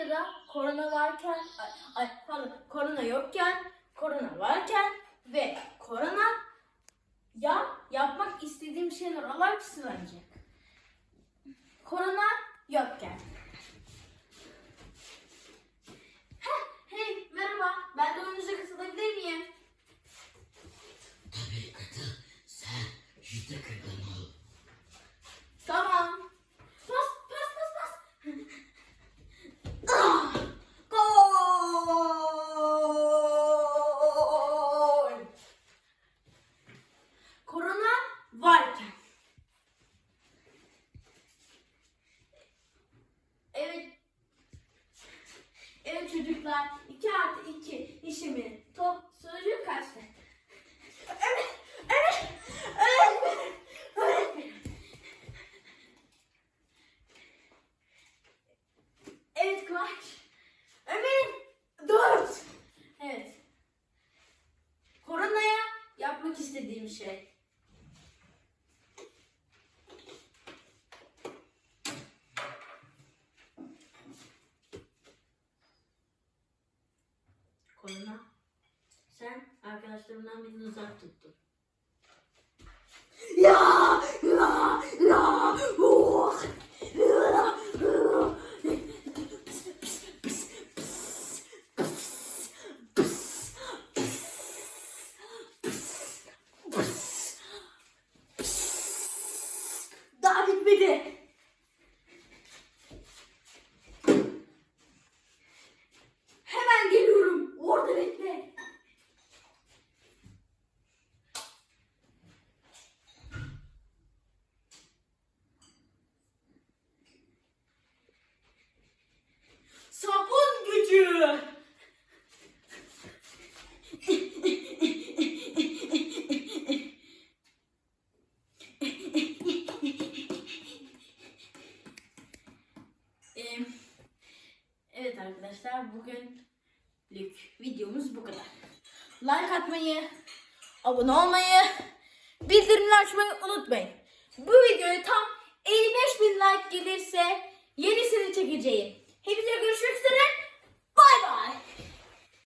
videoda korona varken, ay, ay korona yokken, korona varken ve korona ya yapmak istediğim şeyler olarak sıralanacak. Korona yokken. Çocuklar. 2 artı 2 işimin top sonucu kaçtı? Evet. Evet. Evet. Evet. Evet Kıvanç. Ömer'in dört. Evet. Koronaya yapmak istediğim şey. Korona. Sen arkadaşlarımdan birini uzak tuttun. Ya! Ya! Ee, evet arkadaşlar bugünlük videomuz bu kadar. Like atmayı, abone olmayı, bildirimleri açmayı unutmayın. Bu videoya tam 55 bin like gelirse yenisini çekeceğim.